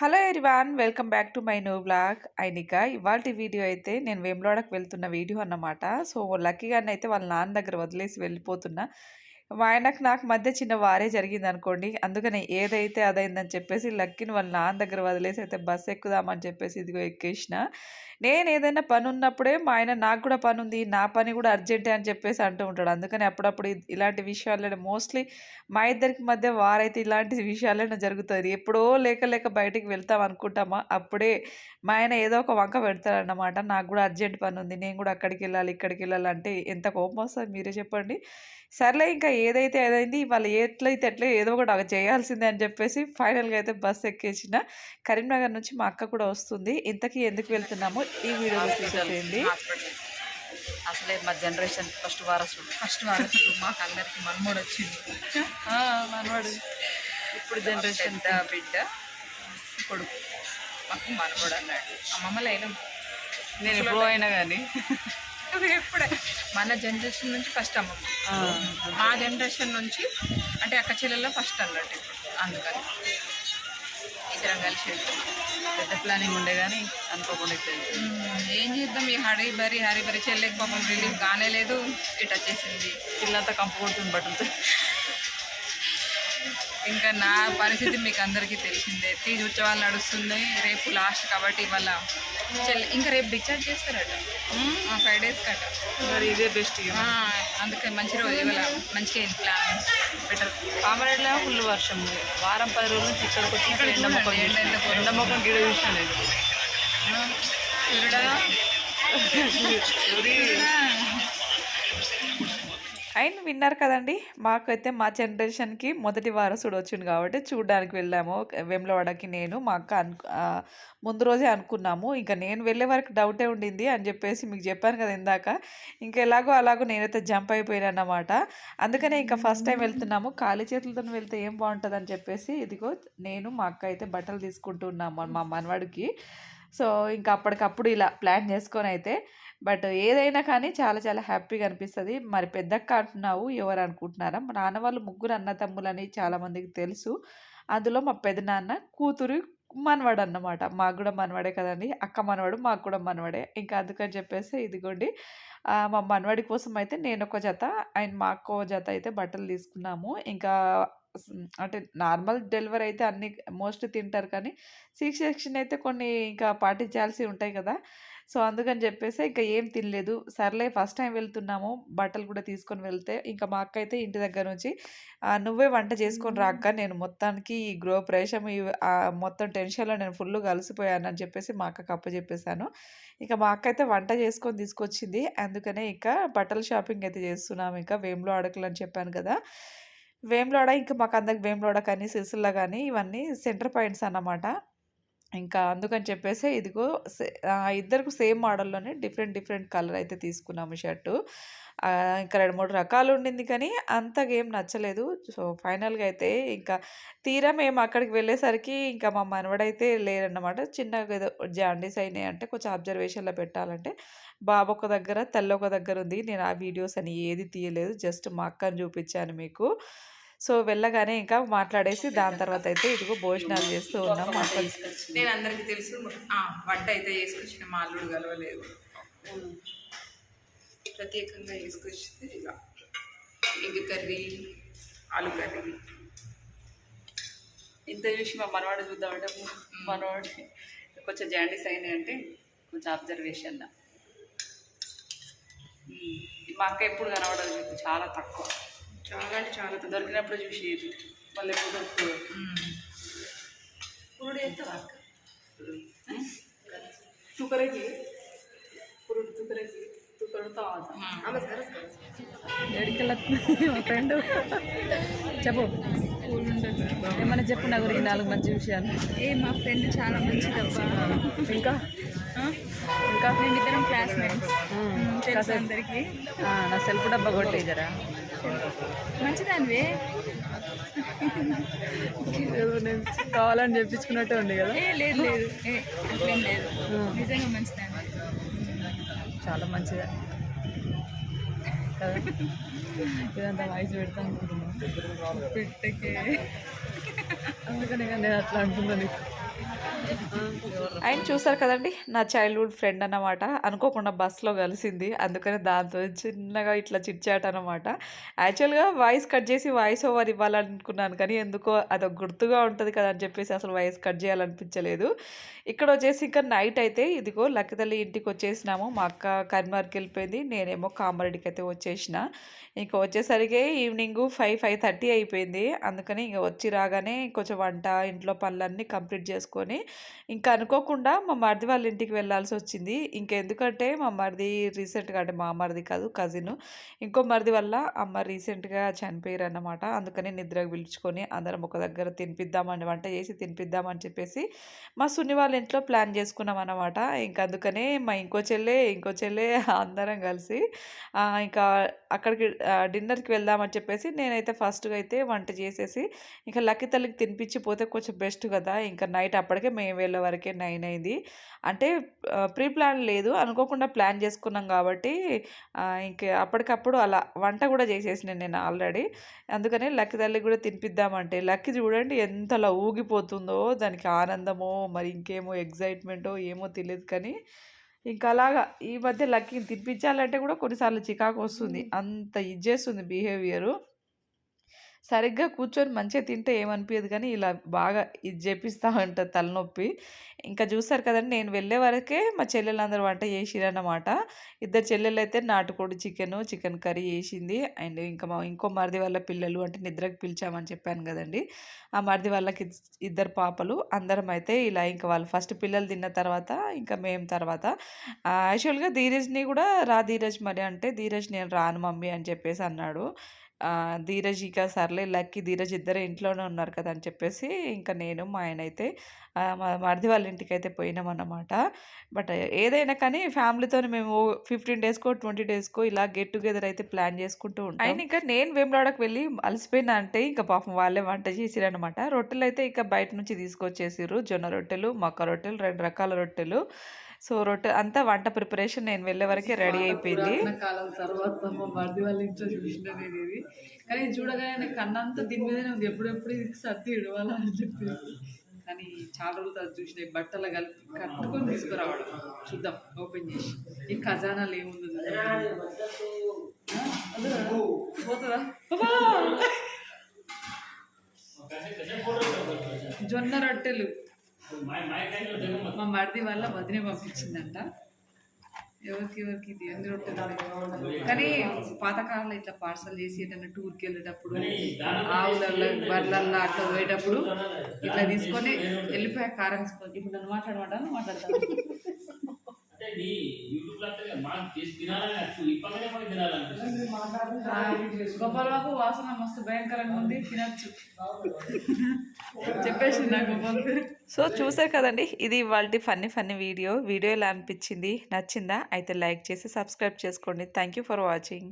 Hello everyone welcome back to my new blog అయినిక ఇవాళ video అయితే నేను వేములోడకు వెళ్తున్న వీడియో అన్నమాట. సో లక్కీగానే అయితే వాళ్ళ నాన్న దగ్గర వదిలేసి వెళ్ళిపోతున్నా. మా ఆయనకు నాకు మధ్య చిన్న వారే జరిగింది అనుకోండి అందుకని ఏదైతే అదైందని చెప్పేసి లక్కిని వాళ్ళ నాన్న దగ్గర వదిలేసి అయితే బస్సు ఎక్కుదామని చెప్పేసి ఇదిగో ఎక్కేసిన. నేను ఏదైనా పని ఉన్నప్పుడే మా ఆయన నాకు కూడా పని ఉంది నా పని కూడా అర్జెంటే అని చెప్పేసి అంటూ ఉంటాడు. అందుకని అప్పుడప్పుడు ఇలాంటి విషయాల్లో మోస్ట్లీ మా ఇద్దరికి మధ్య వారైతే ఇలాంటి విషయాలనే జరుగుతుంది ఎప్పుడో లేక లేక బయటికి వెళ్తాం అనుకుంటామా? అప్పుడే మా ఆయన ఏదో ఒక వంక పెడతారన్నమాట. నాకు కూడా అర్జెంట్ పని ఉంది నేను కూడా అక్కడికి వెళ్ళాలి ఇక్కడికి వెళ్ళాలి అంటే ఎంత కోపం వస్తుంది మీరే చెప్పండి. సర్లే ఇంకా ఏదైతే ఏదైంది వాళ్ళు ఎట్లయితే ఎట్లా ఏదో ఒకటి చేయాల్సిందే అని చెప్పేసి ఫైనల్గా అయితే బస్ ఎక్కేసిన కరీంనగర్ నుంచి మా అక్క కూడా వస్తుంది. ఇంతకీ ఎందుకు వెళ్తున్నామో ఈ వీడియోలో చూసేయండి అసలే మా జనరేషన్ ఫస్ట్ వారసుడు. ఫస్ట్ వారసుడు. మాకు అందరికి మనమోడు వచ్చింది మనవాడు ఇప్పుడు జనరేషన్ బిడ్డ కొడుకు. మాకు మనమోడు అన్నాడు. అమ్మమ్మ లేను నేను ఎప్పుడో అయినా కానీ ఎప్పుడే? మన జనరేషన్ నుంచి ఫస్ట్ అమ్మమ్మ మా జనరేషన్ నుంచి అంటే అక్క చెల్లెల్లో ఫస్ట్ అన్నట్టు ఇప్పుడు. అందుకని. ఇద్దరం కలిసి వెళ్తాం పెద్ద ప్లానింగ్ ఉండే కానీ అనుకోకుండా ఏం చేద్దాం? ఈ హరి బరి హరి బరి చెల్లెకి పాపం రిలీఫ్ కానే లేదు. ఇటు వచ్చేసింది. ఇల్లంతా కంపు కొడుతుంది బట్టలతో ఇంకా నా పరిస్థితి మీకు అందరికీ తెలిసిందే. తీజ్ ఉత్సవాలు నడుస్తున్నాయి. రేపు లాస్ట్ కాబట్టి ఇవాళ చెల్లి ఇంకా రేపు డిశ్చార్జ్ చేస్తారట. ఫైవ్ డేస్ కట మరి ఇదే బెస్ట్ అందుకే మంచి రోజు ఇవాళ మంచిగా అయింది ప్లాన్ బెటర్ కామరేడ్లో ఫుల్ వర్షం. వారం పది రోజుల నుంచి ఇక్కడికి వచ్చి ఇక్కడ ఎండ మొక్కం చూడండి, ఎండ ఎంత చూసిన. ఎండ మొక్కం గిడ చూసిన లేదు అండ్ విన్నారు కదండి మాకైతే మా జనరేషన్కి మొదటి వారసుడు వచ్చింది కాబట్టి చూడడానికి వెళ్ళాము. వెమ్లవాడకి నేను మా అక్క అను ముందు రోజే అనుకున్నాము. ఇంకా నేను వెళ్ళే వరకు డౌటే ఉండింది అని చెప్పేసి మీకు చెప్పాను కదా ఇందాక. ఇంకా ఎలాగో అలాగో నేనైతే జంప్ అయిపోయాను అన్నమాట. అందుకనే ఇంకా ఫస్ట్ టైం వెళ్తున్నాము. ఖాళీ చేతులతో వెళ్తే ఏం బాగుంటుంది అని చెప్పేసి ఇదిగో నేను మా అక్క అయితే బట్టలు తీసుకుంటున్నాము మా మనవాడికి. సో ఇంకా అప్పటికప్పుడు ఇలా ప్లాన్ చేసుకొని అయితే బట్ ఏదైనా కానీ చాలా చాలా హ్యాపీగా అనిపిస్తుంది. మరి పెద్దక్క అంటున్నావు ఎవరు అనుకుంటున్నారా? మా నాన్న వాళ్ళు ముగ్గురు అన్న తమ్ములని చాలామందికి తెలుసు. అందులో మా పెదనాన్న కూతురు మనవాడు అన్నమాట. మాకు కూడా మనవాడే కదండి. అక్క మనవాడు మాకు కూడా మనవాడే. ఇంకా అందుకని చెప్పేసి ఇదిగోండి. మా మనవాడి కోసం అయితే నేను ఒక జత అండ్ మా అక్క జత అయితే బట్టలు తీసుకున్నాము. ఇంకా అంటే నార్మల్ డెలివరీ అయితే అన్ని మోస్ట్ తింటారు కానీ సిక్స్ సెక్షన్ అయితే కొన్ని ఇంకా పాటించాల్సి ఉంటాయి కదా. సో అందుకని చెప్పేసి ఇంకా ఏం తినలేదు. సర్లే ఫస్ట్ టైం వెళ్తున్నాము బట్టలు కూడా తీసుకొని వెళ్తే ఇంకా మా అక్క అయితే ఇంటి దగ్గర నుంచి "ఆ, నువ్వే వంట చేసుకొని రా అక్క నేను మొత్తానికి ఈ గృహప్రవేశం మొత్తం టెన్షన్లో నేను ఫుల్ కలిసిపోయాను అని చెప్పేసి మా అక్కకి అప్పచెప్పేశాను ఇక మా అక్క అయితే వంట చేసుకొని తీసుకొచ్చింది. అందుకనే ఇంకా బట్టల షాపింగ్ అయితే చేస్తున్నాము ఇంకా వేములో అడకలు అని చెప్పాను కదా. వేములోడ ఇంకా మాకు అందరికి వేములోడ కానీ సిరిసిల్ల కానీ ఇవన్నీ సెంటర్ పాయింట్స్ అన్నమాట. ఇంకా అందుకని చెప్పేసి ఇదిగో ఇద్దరికి సేమ్ మోడల్లోనే డిఫరెంట్ డిఫరెంట్ కలర్ అయితే తీసుకున్నాము షర్టు. ఇంకా రెండు మూడు రకాలు ఉండింది కానీ అంతగా ఏం నచ్చలేదు. సో ఫైనల్గా అయితే ఇంకా తీరా మేము అక్కడికి వెళ్ళేసరికి ఇంకా మా మనవడైతే లేరన్నమాట. చిన్నగా ఏదో జాండీస్ అయినాయి అంటే కొంచెం అబ్జర్వేషన్లో పెట్టాలంటే బాబు ఒక దగ్గర తల్లి ఒక దగ్గర ఉంది. నేను ఆ వీడియోస్ అని ఏది తీయలేదు. జస్ట్ మా అక్కని చూపించాను మీకు. సో వెళ్ళగానే ఇంకా మాట్లాడేసి దాని తర్వాత అయితే ఇదిగో భోజనాలు చేస్తూ ఉన్నాం నేను అందరికీ తెలుసు ఆ, వంట అయితే చేసుకొచ్చిన మా అల్లుడు కలవలేదు. ప్రత్యేకంగా చేసుకొచ్చితే ఇలా ఎగ్ కర్రీ ఆలు కర్రీ. ఇంత చూసి మా మనవాడు చూద్దామంటే మనవాడు కొంచెం జాండీస్ అయినాయి అంటే కొంచెం అబ్జర్వేషన్ మా అక్క ఎప్పుడు కనబడదు చాలా తక్కువ. చాలా అంటే చాలా దొరికినప్పుడు చూసి మళ్ళీ ఎప్పుడు దొరుకుతుంది. పురుడు అక్క? తుకరకి పురుడు తుకరకి ఫ్రెండ్. చెప్పు. ఏమన్నా చెప్పు నా గురించి నాలుగు మంచి విషయాలు. ఏ మా ఫ్రెండ్ చాలా మంచిదబ్బా. ఇంకా? ఇంకా? మేమిద్దరం క్లాస్మేట్స్. అందరికి. నా సెల్ఫ్ డబ్బా కొట్టే జరా. మంచిదానివే? నేను కావాలని చెప్పించుకున్నట్టే ఉంది కదా. లేదు లేదు. ఏ అట్లేం లేదు. నిజంగా మంచిదాన్ని చాలా మంచిగా కదా? ఇదంతా వాయిస్ పెడతా అనుకుంటున్నాను పెట్టకే. అందుకని నేను అట్లా అంటున్నాను ఆయన చూసారు కదండి? నా చైల్డ్హుడ్ ఫ్రెండ్ అన్నమాట. అనుకోకుండా బస్సులో కలిసింది. అందుకని దాంతో చిన్నగా ఇట్లా చిట్చాట్ అనమాట యాక్చువల్గా వాయిస్ కట్ చేసి వాయిస్ ఓవర్ ఇవ్వాలనుకున్నాను. కానీ ఎందుకో అది గుర్తుగా ఉంటుంది కదా అని చెప్పేసి అసలు వాయిస్ కట్ చేయాలనిపించలేదు. ఇక్కడ వచ్చేసి ఇంకా నైట్ అయితే ఇదిగో లక్కతల్లి ఇంటికి వచ్చేసినాము. మా అక్క కరీంనగర్కి వెళ్ళిపోయింది. నేనేమో కామారెడ్డికి అయితే వచ్చేసిన. ఇంక వచ్చేసరికి ఈవినింగ్ ఫైవ్ ఫైవ్ థర్టీ అయిపోయింది. అందుకని ఇంక వచ్చి రాగానే కొంచెం వంట ఇంట్లో పనులన్నీ కంప్లీట్ చేసుకొని ఇంకా అనుకోకుండా మా మరిది వాళ్ళ ఇంటికి వెళ్ళాల్సి వచ్చింది. ఇంకెందుకంటే మా మరిది రీసెంట్గా అంటే మా మరిది కాదు కజిన్. ఇంకో మరిది వల్ల అమ్మ రీసెంట్గా చనిపోయారు అన్నమాట అందుకని నిద్రకు పిలుచుకొని అందరం ఒక దగ్గర తినిపిద్దామని వంట చేసి తినిపిద్దామని చెప్పేసి మా సున్ని వాళ్ళ ఇంట్లో ప్లాన్ చేసుకున్నాం అనమాట ఇంకా అందుకనే మా ఇంకో చెల్లె ఇంకో చెల్లె అందరం కలిసి ఇంకా అక్కడికి డిన్నర్కి వెళ్దామని చెప్పేసి నేనైతే ఫస్ట్గా అయితే వంట చేసేసి ఇంకా లక్కి తల్లికి తినిపించి పోతే కొంచెం బెస్ట్ కదా! ఇంకా నైట్ అప్పటికే మేము వెళ్ళే వరకే నైన్ అయింది. అంటే ప్రీ ప్లాన్ లేదు. అనుకోకుండా ప్లాన్ చేసుకున్నాం కాబట్టి ఇంకా ఇంక అప్పటికప్పుడు అలా వంట కూడా చేసేసిన నేను ఆల్రెడీ. అందుకని లక్కీ తల్లికి కూడా తినిపిద్దామంటే లక్కీ చూడండి ఎంతలా ఊగిపోతుందో దానికి ఆనందమో మరి ఇంకేమో ఎగ్జైట్మెంటో ఏమో తెలియదు కానీ ఇంకా అలాగా ఈ మధ్య లక్కీని తినిపించాలంటే కూడా కొన్నిసార్లు చికాకు వస్తుంది. అంత ఇది చేస్తుంది బిహేవియరు సరిగ్గా కూర్చొని మంచిగా తింటే ఏమనిపించదు కానీ ఇలా బాగా ఇది చేపిస్తూ ఉంటుంది తలనొప్పి. ఇంకా చూస్తారు కదండి నేను వెళ్ళే వరకే మా చెల్లెలందరూ వంట చేసిరన్నమాట. ఇద్దరు చెల్లెలు అయితే నాటుకోడి చికెను చికెన్ కర్రీ చేసింది. అండ్ ఇంకా మా ఇంకో మరిది వాళ్ళ పిల్లలు అంటే నిద్రకు పిలిచామని చెప్పాను కదండి. ఆ మరిది వాళ్ళకి ఇద్దరు పాపలు. అందరం అయితే ఇలా ఇంకా వాళ్ళు ఫస్ట్ పిల్లలు తిన్న తర్వాత ఇంకా మేము తర్వాత. యాక్చువల్గా ధీరజ్ని కూడా రా ధీరజ్ మరి అంటే ధీరజ్ నేను రాను మమ్మీ అని చెప్పేసి అన్నాడు. ధీరజ్ ఇక సర్లే లక్కీ ధీరజ్ ఇద్దరు ఇంట్లోనే ఉన్నారు కదా అని చెప్పేసి ఇంకా నేను మా ఆయన అయితే మా మరిది వాళ్ళ ఇంటికి అయితే పోయినామన్నమాట బట్ ఏదైనా కానీ ఫ్యామిలీతో మేము ఫిఫ్టీన్ డేస్కో ట్వంటీ డేస్కో ఇలా గెట్ టుగెదర్ అయితే ప్లాన్ చేసుకుంటూ ఉంటాం. అయినా ఇంకా నేను వేమలాడకు వెళ్ళి అలసిపోయినా అంటే ఇంకా పాపం వాళ్ళే వంట చేసిరనమాట రొట్టెలు అయితే ఇక బయట నుంచి తీసుకొచ్చేసిర్రు. జొన్న రొట్టెలు మక్క రొట్టెలు రెండు రకాల రొట్టెలు. సో రొట్టె అంతా వంట ప్రిపరేషన్ నేను వెళ్ళే వరకే రెడీ అయిపోయింది. కాలం తర్వాత మా మరిది వాళ్ళ ఇంట్లో చూసిన నేను ఇది. కానీ చూడగానే నాకు కన్నంతా దీని మీదనే ఉంది. ఎప్పుడెప్పుడు ఇది సర్ది ఇడవాలా అని చెప్పేసి. కానీ చాలా రోజులు తర్వాత చూసిన బట్టలు కలిపి కట్టుకొని తీసుకురావడం చూద్దాం ఓపెన్ చేసి. ఈ ఖజానాలు ఏముంది పోతుందా! జొన్న రొట్టెలు. మా మరిది వల్ల వదిన పంపించిందంట. ఎవరికి ఎవరికి ఇది ఎన్ని రొట్టెలు కానీ పాతకాలంలో ఇట్లా పార్సల్ చేసి ఏదైనా టూర్కి వెళ్ళేటప్పుడు ఆవులల్లో బర్లల్లో అట్లా పోయేటప్పుడు ఇట్లా తీసుకొని వెళ్ళిపోయా కారం తీసుకొని ఇప్పుడు నన్ను మాట్లాడమంటాను మాట్లాడతాను అంటే నీ యూట్యూబ్లో అంటే మాకు చేసి తినాలని వచ్చు ఇప్పటికే మనకి తినాలనిపిస్తుంది. గోపాల బాబు వాసన మస్తు భయంకరంగా ఉంది తినచ్చు. చెప్పేసి సో చూసారు కదండి ఇది వాళ్ళ ఫన్నీ ఫన్నీ వీడియో. వీడియో ఎలా అనిపించింది? నచ్చిందా? అయితే లైక్ చేసి సబ్స్క్రైబ్ చేసుకోండి. Thank you for watching